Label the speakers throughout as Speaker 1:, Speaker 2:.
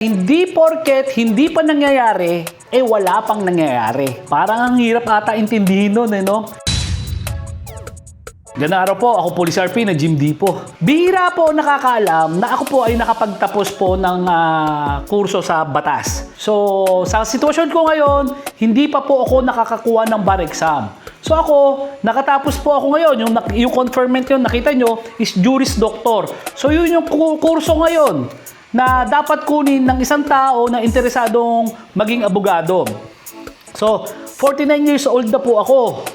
Speaker 1: Hindi porket hindi pa nangyayari, eh wala pang nangyayari. Parang ang hirap ata intindihin nun, eh, no? Ganda araw po, ako po si RP na Jim D po. Bihira po nakakaalam na ako po ay nakapagtapos po ng ah, kurso sa batas. So, sa sitwasyon ko ngayon, hindi pa po ako nakakakuha ng bar exam. So ako, nakatapos po ako ngayon. Yung, yung conferment yun, nakita nyo, is Juris Doctor. So yun yung ku- kurso ngayon na dapat kunin ng isang tao na interesadong maging abogado. So, 49 years old na po ako.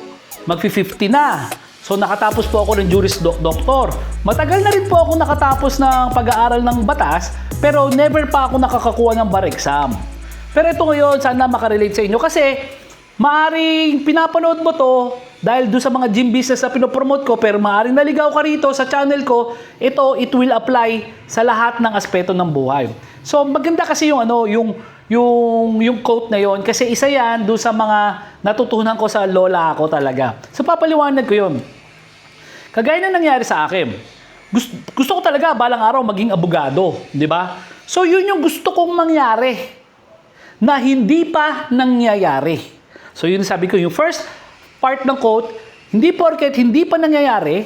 Speaker 1: Magfi-50 na. So, nakatapos po ako ng Juris Doc Doctor. Matagal na rin po ako nakatapos ng pag-aaral ng batas, pero never pa ako nakakakuha ng bar exam. Pero ito ngayon, sana makarelate sa inyo kasi maaring pinapanood mo to dahil doon sa mga gym business na pinopromote ko, pero maaring naligaw ka rito sa channel ko, ito, it will apply sa lahat ng aspeto ng buhay. So, maganda kasi yung ano, yung yung yung quote na yon kasi isa yan doon sa mga natutunan ko sa lola ko talaga. So papaliwanag ko yon. Kagaya na nangyari sa akin. Gusto, gusto ko talaga balang araw maging abogado, di ba? So yun yung gusto kong mangyari na hindi pa nangyayari. So yun sabi ko, yung first part ng quote, hindi porket hindi pa nangyayari,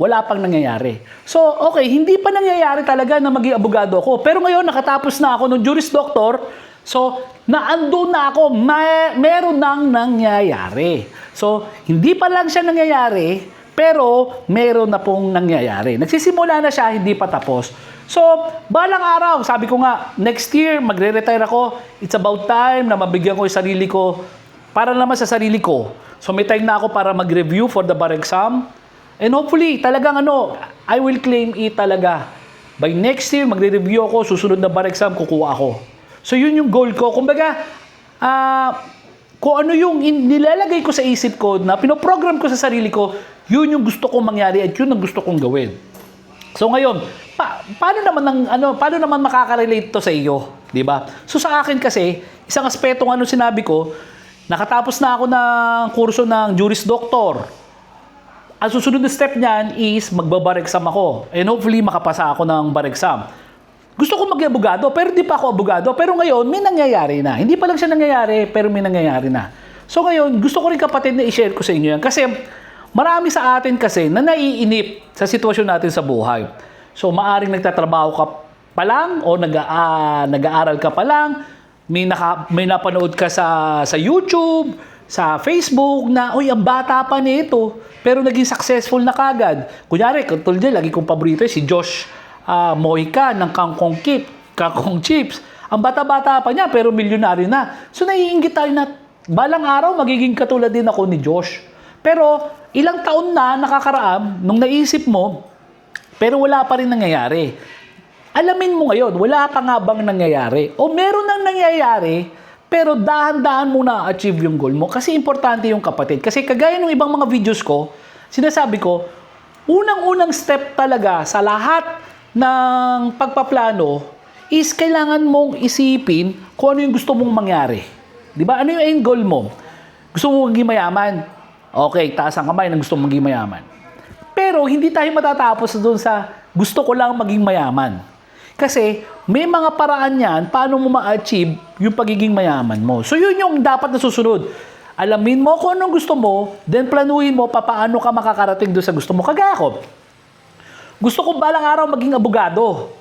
Speaker 1: wala pang nangyayari. So, okay, hindi pa nangyayari talaga na maging abogado ako. Pero ngayon, nakatapos na ako ng Juris Doctor. So, naando na ako, may, meron nang nangyayari. So, hindi pa lang siya nangyayari, pero meron na pong nangyayari. Nagsisimula na siya, hindi pa tapos. So, balang araw, sabi ko nga, next year, magre-retire ako. It's about time na mabigyan ko yung sarili ko para naman sa sarili ko. So, may time na ako para mag-review for the bar exam. And hopefully, talagang ano, I will claim it talaga. By next year, magre-review ako, susunod na bar exam, kukuha ako. So, yun yung goal ko. Kumbaga, ah, kung ano yung in- nilalagay ko sa isip ko na pinoprogram ko sa sarili ko, yun yung gusto kong mangyari at yun ang gusto kong gawin. So ngayon, pa- paano naman ng ano, paano naman makaka-relate to sa iyo, 'di ba? So sa akin kasi, isang aspeto ng ano sinabi ko, nakatapos na ako ng kurso ng Juris Doctor. Ang susunod na step niyan is magbabar exam ako. And hopefully makapasa ako ng bar exam. Gusto ko maging abogado, pero di pa ako abogado. Pero ngayon, may nangyayari na. Hindi pa lang siya nangyayari, pero may nangyayari na. So ngayon, gusto ko rin kapatid na i-share ko sa inyo yan. Kasi marami sa atin kasi na naiinip sa sitwasyon natin sa buhay. So maaring nagtatrabaho ka pa lang o nag, ah, nag-aaral ka pa lang, may, naka, may napanood ka sa, sa YouTube, sa Facebook na, uy, ang bata pa nito, pero naging successful na kagad. Kunyari, katulad dyan, lagi kong paborito si Josh ah, Moica ng Kangkong Kip, Kangkong Chips. Ang bata-bata pa niya, pero milyonaryo na. So, naiingit tayo na, balang araw, magiging katulad din ako ni Josh. Pero, ilang taon na nakakaraam, nung naisip mo, pero wala pa rin nangyayari. Alamin mo ngayon, wala pa nga bang nangyayari? O meron nang nangyayari, pero dahan-dahan mo na achieve yung goal mo. Kasi importante yung kapatid. Kasi kagaya ng ibang mga videos ko, sinasabi ko, unang-unang step talaga sa lahat ng pagpaplano is kailangan mong isipin kung ano yung gusto mong mangyari. Di ba? Ano yung end goal mo? Gusto mo maging mayaman? Okay, taas ang kamay na gusto mong maging mayaman. Pero hindi tayo matatapos doon sa gusto ko lang maging mayaman. Kasi may mga paraan yan paano mo ma-achieve yung pagiging mayaman mo. So yun yung dapat na susunod. Alamin mo kung anong gusto mo, then planuhin mo pa paano ka makakarating doon sa gusto mo. Kagaya ko, gusto ko balang araw maging abogado.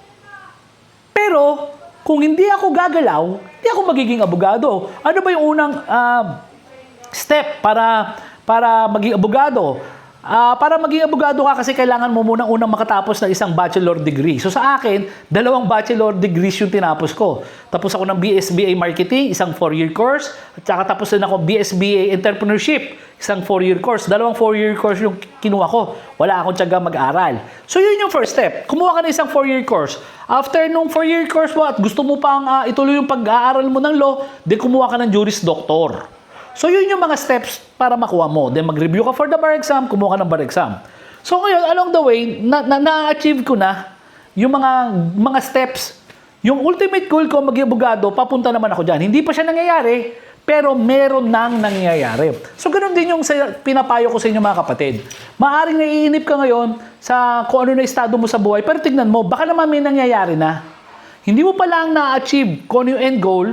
Speaker 1: Pero kung hindi ako gagalaw, hindi ako magiging abogado. Ano ba yung unang ah, step para para maging abogado? Ah, para maging abogado ka kasi kailangan mo munang unang makatapos ng isang bachelor degree. So sa akin, dalawang bachelor degrees yung tinapos ko. Tapos ako ng BSBA Marketing, isang 4-year course. At saka tapos din ako BSBA Entrepreneurship, isang 4-year course. Dalawang 4-year course yung kinuha ko. Wala akong tiyaga mag-aral. So yun yung first step. Kumuha ka ng isang 4-year course. After nung 4-year course mo at gusto mo pang ah, ituloy yung pag-aaral mo ng law, then kumuha ka ng Juris Doctor. So yun yung mga steps para makuha mo. Then mag-review ka for the bar exam, kumuha ka ng bar exam. So ngayon, along the way, na, na, na-achieve ko na yung mga mga steps. Yung ultimate goal ko, maging abogado, papunta naman ako dyan. Hindi pa siya nangyayari, pero meron nang nangyayari. So ganoon din yung sa, pinapayo ko sa inyo mga kapatid. Maaring naiinip ka ngayon sa kung ano na estado mo sa buhay, pero tignan mo, baka naman may nangyayari na. hindi mo pa lang na-achieve kung ano yung end goal,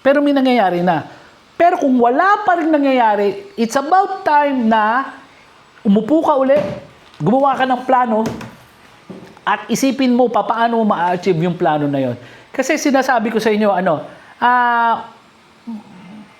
Speaker 1: pero may nangyayari na. Pero kung wala pa rin nangyayari, it's about time na umupo ka uli, gumawa ka ng plano, at isipin mo pa paano mo ma-achieve yung plano na yon. Kasi sinasabi ko sa inyo, ano, ah,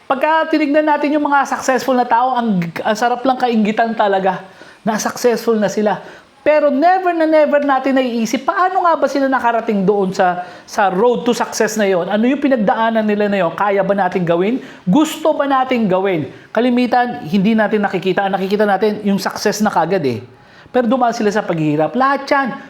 Speaker 1: pagka tinignan natin yung mga successful na tao, ang, ang sarap lang kaingitan talaga na successful na sila. Pero never na never natin naiisip, paano nga ba sila nakarating doon sa, sa road to success na yon? Ano yung pinagdaanan nila na yon? Kaya ba natin gawin? Gusto ba natin gawin? Kalimitan, hindi natin nakikita. Nakikita natin, yung success na kagad eh. Pero dumaan sila sa paghihirap. Lahat yan,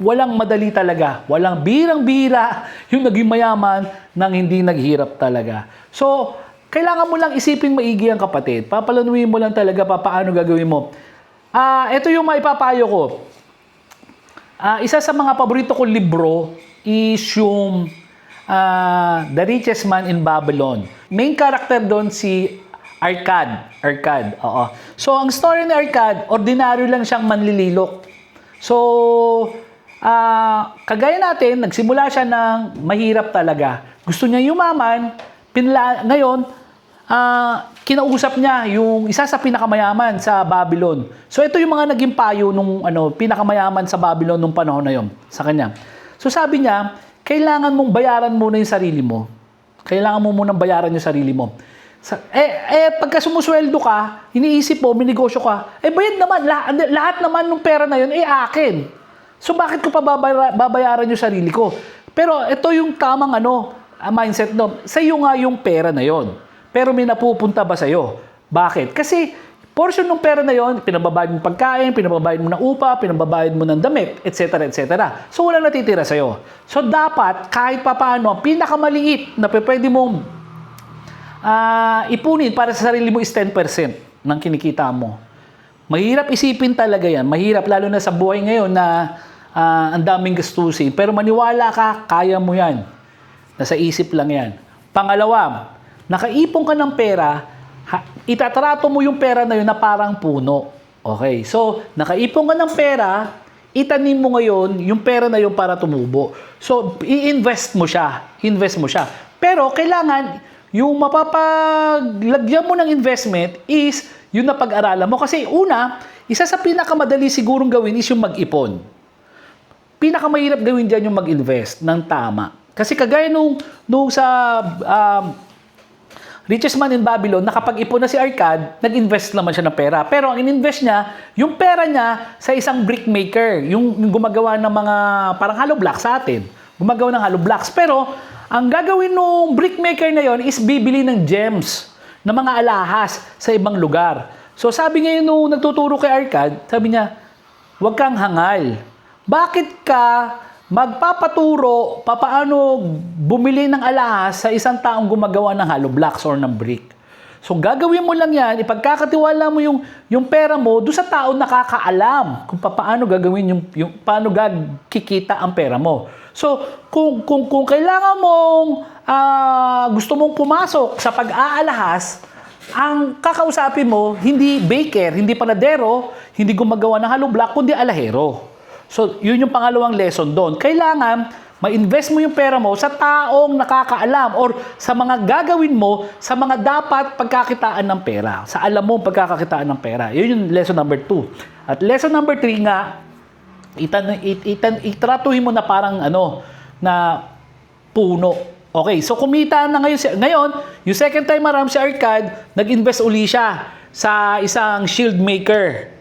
Speaker 1: walang madali talaga. Walang birang-bira yung naging mayaman nang hindi naghirap talaga. So, kailangan mo lang isipin maigi ang kapatid. Papalanuin mo lang talaga pa paano gagawin mo. Ah, ito yung maipapayo ko. Ah, isa sa mga paborito kong libro is yung ah, The Richest Man in Babylon. Main character doon si Arcad. Arcad, oo. So, ang story ni Arcad, ordinaryo lang siyang manlililok. So, ah, kagaya natin, nagsimula siya ng mahirap talaga. Gusto niya yumaman, pinla, ngayon, ah, kinausap niya yung isa sa pinakamayaman sa Babylon. So ito yung mga naging payo nung ano, pinakamayaman sa Babylon nung panahon na yon sa kanya. So sabi niya, kailangan mong bayaran muna yung sarili mo. Kailangan mo munang bayaran yung sarili mo. Sa, eh, eh, pagka sumusweldo ka, iniisip mo, may negosyo ka, eh bayad naman, lahat, lahat naman ng pera na yun, eh akin. So bakit ko pa babaya- babayaran yung sarili ko? Pero ito yung tamang ano, mindset no. Sa iyo nga yung pera na yon. Pero may napupunta ba sa iyo? Bakit? Kasi portion ng pera na yon, pinababayad mo pagkain, pinababayad mo ng upa, pinababayad mo ng damit, etc. etc. So wala natitira sa iyo. So dapat kahit papaano, pinakamaliit na pwede mong ah, ipunin para sa sarili mo is 10% ng kinikita mo. Mahirap isipin talaga yan. Mahirap lalo na sa buhay ngayon na ah, ang daming gastusin. Pero maniwala ka, kaya mo yan. Nasa isip lang yan. Pangalawa, nakaipon ka ng pera, ha, itatrato mo yung pera na yun na parang puno. Okay, so nakaipon ka ng pera, itanim mo ngayon yung pera na yun para tumubo. So, i-invest mo siya. Invest mo siya. Pero kailangan, yung mapapaglagyan mo ng investment is yung napag-aralan mo. Kasi una, isa sa pinakamadali sigurong gawin is yung mag-ipon pinakamahirap gawin dyan yung mag-invest ng tama. Kasi kagaya nung, nung sa um, Richest Man in Babylon, nakapag-ipon na si Arcad, nag-invest naman siya ng pera. Pero ang in-invest niya, yung pera niya sa isang brick maker, yung, yung gumagawa ng mga parang hollow blocks sa atin. Gumagawa ng hollow blocks. Pero ang gagawin ng brick maker na yon is bibili ng gems na mga alahas sa ibang lugar. So sabi ngayon nung nagtuturo kay Arcad, sabi niya, huwag kang hangal. Bakit ka magpapaturo papaano bumili ng alahas sa isang taong gumagawa ng hollow blocks or ng brick? So gagawin mo lang yan, ipagkakatiwala mo yung, yung pera mo doon sa tao nakakaalam kung paano gagawin yung, yung paano gagkikita ang pera mo. So kung, kung, kung kailangan mong ah, gusto mong pumasok sa pag-aalahas, ang kakausapin mo, hindi baker, hindi panadero, hindi gumagawa ng hollow block, kundi alahero. So, yun yung pangalawang lesson doon. Kailangan, ma-invest mo yung pera mo sa taong nakakaalam or sa mga gagawin mo sa mga dapat pagkakitaan ng pera. Sa alam mo pagkakakitaan ng pera. Yun yung lesson number two. At lesson number three nga, itan, it, itan, itratuhin mo na parang ano, na puno. Okay, so kumita na ngayon, si- ngayon yung second time around si Arcad, nag-invest uli siya sa isang shield maker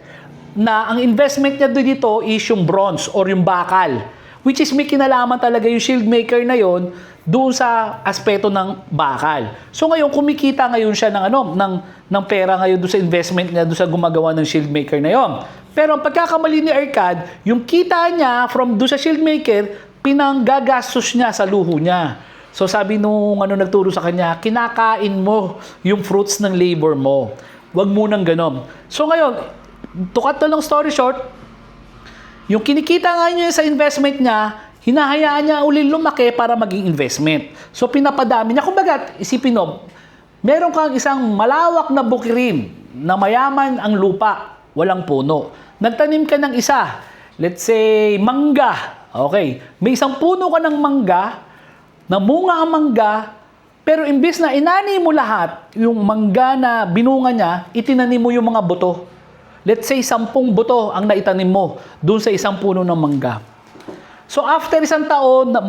Speaker 1: na ang investment niya dito is yung bronze or yung bakal. Which is may kinalaman talaga yung shield maker na yon doon sa aspeto ng bakal. So ngayon kumikita ngayon siya ng ano ng ng pera ngayon doon sa investment niya doon sa gumagawa ng shield maker na yon. Pero ang pagkakamali ni Arcad, yung kita niya from doon sa shield maker, pinanggagastos niya sa luho niya. So sabi nung ano nagturo sa kanya, kinakain mo yung fruits ng labor mo. Huwag mo nang ganon. So ngayon, to cut the long story short, yung kinikita nga niya sa investment niya, hinahayaan niya uli lumaki para maging investment. So pinapadami niya. Kumbaga, isipin mo, meron kang isang malawak na bukirin na mayaman ang lupa, walang puno. Nagtanim ka ng isa, let's say mangga, Okay, may isang puno ka ng mangga, namunga ang mangga, pero imbis na inani mo lahat, yung mangga na binunga niya, itinanim mo yung mga buto. Let's say, sampung buto ang naitanim mo dun sa isang puno ng mangga. So after isang taon, na,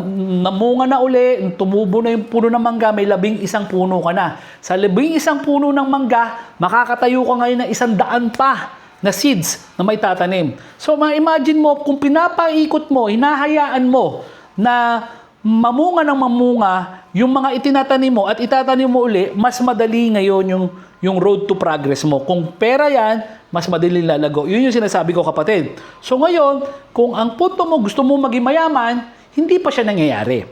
Speaker 1: namunga na uli, tumubo na yung puno ng mangga, may labing isang puno ka na. Sa labing isang puno ng mangga, makakatayo ka ngayon ng isang daan pa na seeds na may tatanim. So ma-imagine mo, kung pinapaikot mo, hinahayaan mo na mamunga ng mamunga yung mga itinatanim mo at itatanim mo uli, mas madali ngayon yung, yung road to progress mo. Kung pera yan, mas madali lalago. Yun yung sinasabi ko kapatid. So ngayon, kung ang punto mo gusto mo maging mayaman, hindi pa siya nangyayari.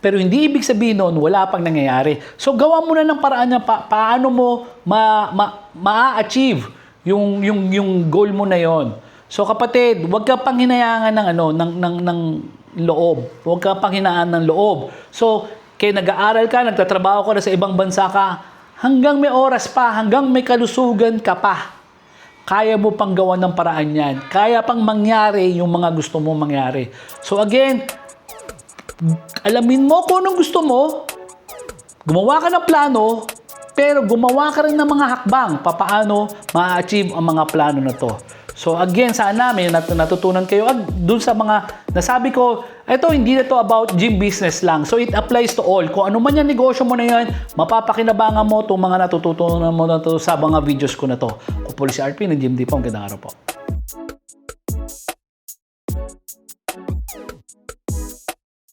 Speaker 1: Pero hindi ibig sabihin nun, wala pang nangyayari. So gawa mo na ng paraan na pa- paano mo ma, ma, ma-achieve yung, yung, yung goal mo na yon. So kapatid, huwag ka pang hinayangan ng, ano, ng, ng, ng loob. Huwag ka pang hinaan ng loob. So, kaya nag-aaral ka, nagtatrabaho ka na sa ibang bansa ka, hanggang may oras pa, hanggang may kalusugan ka pa, kaya mo pang gawa ng paraan yan. Kaya pang mangyari yung mga gusto mo mangyari. So again, alamin mo kung anong gusto mo, gumawa ka ng plano, pero gumawa ka rin ng mga hakbang papaano ma-achieve ang mga plano na to. So again, sana may nat- natutunan kayo at dun sa mga nasabi ko, ito hindi na to about gym business lang. So it applies to all. Kung ano man yung negosyo mo na yan, mapapakinabangan mo itong mga natututunan mo na to sa mga videos ko na to. Ako po si RP ng Gym Depot. Magandang araw po.